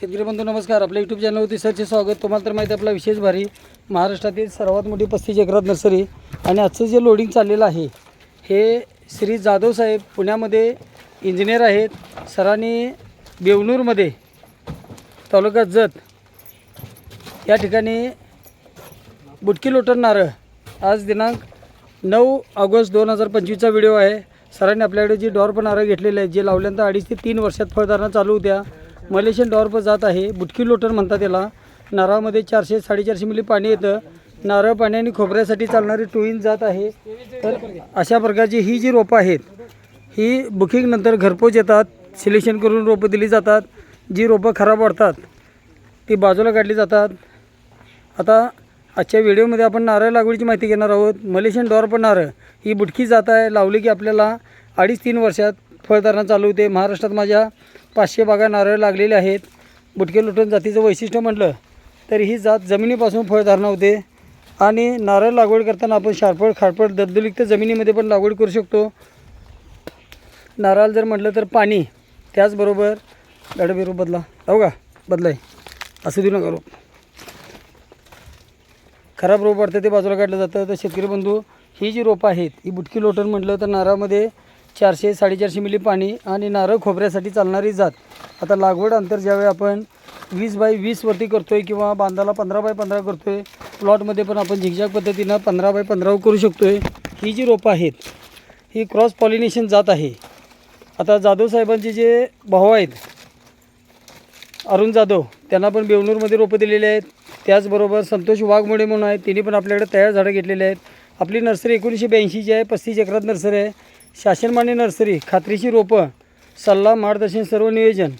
शेतकरी बंधू नमस्कार. आपल्या यूट्यूब चॅनलवरती सरचे स्वागत. तुम्हाला तर माहिती आपला विशेष भारी महाराष्ट्रातील सर्वात मोठी पस्तीस एकरात नर्सरी आणि आजचं जे लोडिंग चाललेलं आहे हे श्री जाधव साहेब पुण्यामध्ये इंजिनियर आहेत. सरांनी बेवनूरमध्ये तालुका जत या ठिकाणी बुटकी लोटर नारळ आज दिनांक नऊ ऑगस्ट दोन हजार पंचवीसचा व्हिडिओ आहे. सरांनी आपल्याकडे जी पण नारळ घेतलेले आहेत जे लावल्यानंतर अडीच ते तीन वर्षात फळधारणा चालू होत्या. मलेशियन डॉर्प जात आहे. बुटकी लोटर म्हणतात त्याला नारळामध्ये चारशे साडेचारशे मिली पाणी येतं. नारळ पाणी आणि खोबऱ्यासाठी चालणारी टोईन जात आहे. तर अशा प्रकारची ही जी रोपं आहेत ही बुकिंगनंतर घरपोच येतात. सिलेक्शन करून रोपं दिली जातात. जी रोपं खराब वाढतात ती बाजूला काढली जातात. आता आजच्या व्हिडिओमध्ये आपण नारळ लागवडीची माहिती घेणार आहोत. मलेशियन डॉर्प नारळ. ही बुटकी जात आहे लावली की आपल्याला अडीच तीन वर्षात फळधारणा चालू होते. महाराष्ट्रात माझ्या पाचशे बागा नारळ लागलेले आहेत. बुटके लुटून जातीचं वैशिष्ट्य म्हटलं तर ही जात जमिनीपासून फळधारणा होते. आणि नारळ लागवड करताना आपण शारपड खारपड दलदलिक्त जमिनीमध्ये पण लागवड करू शकतो. नारळ जर म्हटलं तर पाणी त्याचबरोबर गाडबिरू बदला. हो का? बदलाय. असं देऊ नका रोप. खराब रोप वाटतं ते बाजूला काढलं जातं. तर शेतकरी बंधू ही जी रोपं आहेत ही बुटकी लोटण म्हटलं तर नारळामध्ये चारशे साडेचारशे मिली पाणी आणि नारळ खोबऱ्यासाठी चालणारी जात. आता लागवड अंतर ज्यावेळी आपण वीस बाय वीसवरती करतो आहे किंवा बांधाला पंधरा बाय पंधरा करतो आहे प्लॉटमध्ये पण आपण झिकझॅक पद्धतीनं पंधरा बाय पंधरा करू शकतो आहे ही जी रोपं आहेत ही क्रॉस पॉलिनेशन जात आहे. आता जाधव साहेबांचे जे भाऊ आहेत अरुण जाधव त्यांना पण बेवणूरमध्ये रोपं दिलेले आहेत. त्याचबरोबर संतोष वाघमोडे म्हणून आहेत तिने पण आपल्याकडे तयार झाडं घेतलेली आहेत. आपली नर्सरी एकोणीसशे ब्याऐंशीची आहे पस्तीस एकरात नर्सरी आहे. शासनमान्य नर्सरी खात्रीची रोपं सल्ला मार्गदर्शन सर्व नियोजन.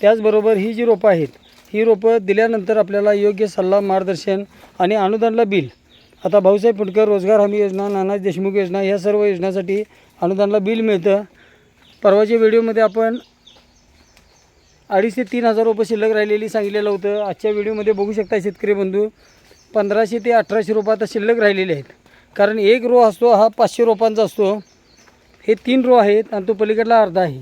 त्याचबरोबर ही जी रोपं आहेत ही रोपं दिल्यानंतर आपल्याला योग्य सल्ला मार्गदर्शन आणि अनुदानला बिल. आता भाऊसाहेब फुटकर रोजगार हमी योजना नानाजी देशमुख योजना ह्या सर्व योजनासाठी अनुदानला बिल मिळतं. परवाच्या व्हिडिओमध्ये आपण अडीच ते तीन हजार रुपये शिल्लक राहिलेली सांगितलेलं होतं. आजच्या व्हिडिओमध्ये बघू शकता शेतकरी बंधू पंधराशे ते अठराशे रुपये आता शिल्लक राहिलेले आहेत. कारण एक रो असतो हा पाचशे रोपांचा असतो. हे तीन रो आहेत आणि तो पलीकडला अर्धा आहे.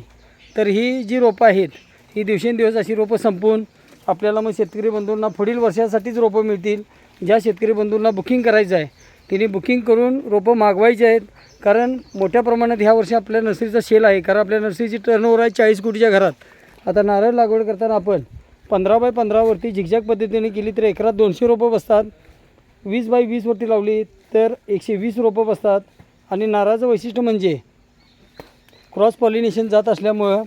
तर ही जी रोपं आहेत ही दिवसेंदिवस अशी रोपं संपवून आपल्याला मग शेतकरी बंधूंना पुढील वर्षासाठीच रोपं मिळतील. ज्या शेतकरी बंधूंना बुकिंग करायचं आहे तिने बुकिंग करून रोपं मागवायची आहेत. कारण मोठ्या प्रमाणात ह्या वर्षी आपल्या नर्सरीचा सेल आहे कारण आपल्या नर्सरीची टर्नओव्हर आहे चाळीस कोटीच्या घरात. आता नारळ लागवड करताना आपण पंधरा बाय पंधरावरती झिकझॅक पद्धतीने केली तर एकरात दोनशे रोपं बसतात. वीस बाय वीसवरती लावली तर एकशे वीस रोपं बसतात. आणि नारळाचं वैशिष्ट्य म्हणजे क्रॉस पॉलिनेशन जात असल्यामुळं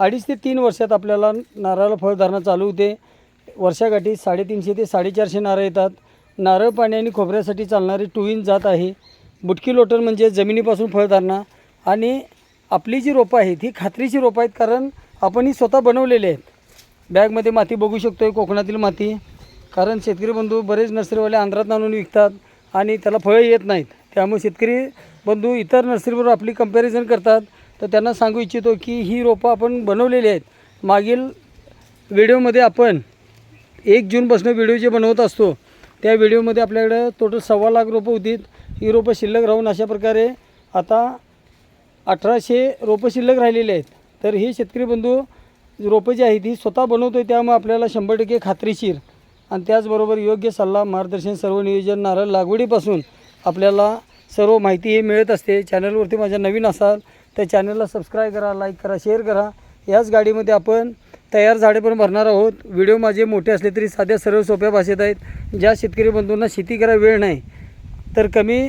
अडीच ते तीन वर्षात आपल्याला नारळाला फळधारणा चालू होते. वर्षाकाठी साडेतीनशे ते साडेचारशे नारळ येतात. नारळ पाणी आणि खोबऱ्यासाठी चालणारी टू इन जात आहे. बुटकी लोटर म्हणजे जमिनीपासून फळधारणा आणि आपली जी रोपं आहेत ही खात्रीची रोपं आहेत कारण आपण ही स्वतः बनवलेली आहेत. बॅगमध्ये माती बघू शकतो आहे कोकणातील माती. कारण शेतकरी बंधू बरेच नर्सरीवाले आंध्रात आणून विकतात आणि त्याला फळं येत नाहीत. त्यामुळे शेतकरी बंधू इतर नर्सरीबरोबर आपली कंपॅरिझन करतात. तर त्यांना सांगू इच्छितो की ही रोपं आपण बनवलेली आहेत. मागील व्हिडिओमध्ये आपण एक जूनपासून व्हिडिओ जे बनवत असतो त्या व्हिडिओमध्ये आपल्याकडं टोटल सव्वा लाख रोपं होती. ही रोपं शिल्लक राहून अशा प्रकारे आता अठराशे रोपं शिल्लक राहिलेली आहेत. तर हे शेतकरी बंधू रोपं जी आहेत ही स्वतः बनवतो आहे त्यामुळे आपल्याला शंभर टक्के खात्रीशीर आणि त्याचबरोबर योग्य सल्ला मार्गदर्शन सर्व नियोजन नारळ लागवडीपासून आपल्याला सर्व माहिती हे मिळत असते. चॅनलवरती माझ्या नवीन असाल त्या चॅनलला सबस्क्राईब करा लाईक करा शेअर करा. याच गाडीमध्ये आपण तयार झाडे पण भरणार आहोत. व्हिडिओ माझे मोठे असले तरी साध्या सर्व सोप्या भाषेत आहेत. ज्या शेतकरी बंधूंना शेती करा वेळ नाही तर कमी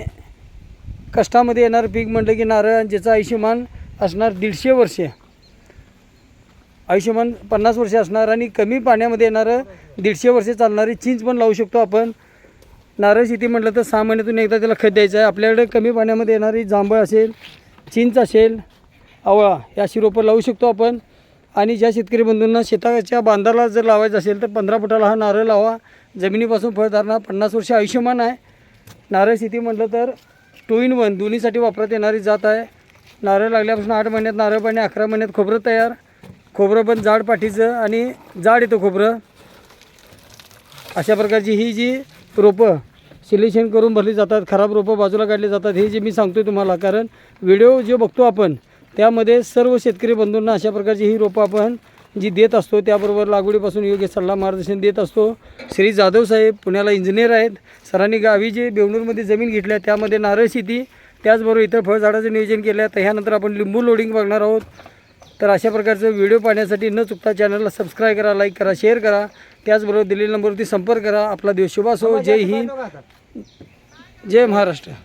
कष्टामध्ये येणारं पीक म्हटलं की नारळ ज्याचं आयुष्यमान असणार दीडशे वर्षे. आयुष्यमान पन्नास वर्षे असणार आणि कमी पाण्यामध्ये येणारं दीडशे वर्षे चालणारी चिंच पण लावू शकतो आपण. नारळ शेती म्हटलं तर सहा महिन्यातून एकदा त्याला खत द्यायचं आहे. आपल्याकडे कमी पाण्यामध्ये येणारी जांभळ असेल चिंच असेल आवळा या अशी रोपं लावू शकतो आपण. आणि ज्या शेतकरी बंधूंना शेताच्या बांधाला जर लावायचं असेल तर पंधरा फुटाला हा नारळ लावा. जमिनीपासून फळधारणा पन्नास वर्ष आयुष्यमान आहे. नारळ शेती म्हटलं तर टू इन वन दोन्हीसाठी वापरात येणारी जात आहे. नारळ लागल्यापासून आठ महिन्यात नारळ पाणी अकरा महिन्यात खोबरं तयार. खोबरं पण जाड पाठीचं आणि जाड येतं खोबरं. अशा प्रकारची ही जी रोपं सिलेक्शन करून भरली जातात खराब रोपं बाजूला काढली जातात हे जे मी सांगतो तुम्हाला. कारण व्हिडिओ जे बघतो आपण त्यामध्ये सर्व शेतकरी बंधूंना अशा प्रकारची ही रोपं आपण जी देत असतो त्याबरोबर लागवडीपासून योग्य सल्ला मार्गदर्शन देत असतो. श्री जाधव साहेब पुण्याला इंजिनियर आहेत. सरांनी गावी जे बेवणूरमध्ये जमीन घेतली आहे त्यामध्ये नारळ शेती त्याचबरोबर इतर फळझाडाचं नियोजन केलं. आहे तर ह्यानंतर आपण लिंबू लोडिंग बघणार आहोत. तर अशा प्रकारचं व्हिडिओ पाहण्यासाठी न चुकता चॅनलला सबस्क्राईब करा लाईक करा शेअर करा. त्याचबरोबर दिलेल्या नंबरवरती संपर्क करा. आपला दिवस शुभ असो जय हिंद. जय महाराष्ट्र.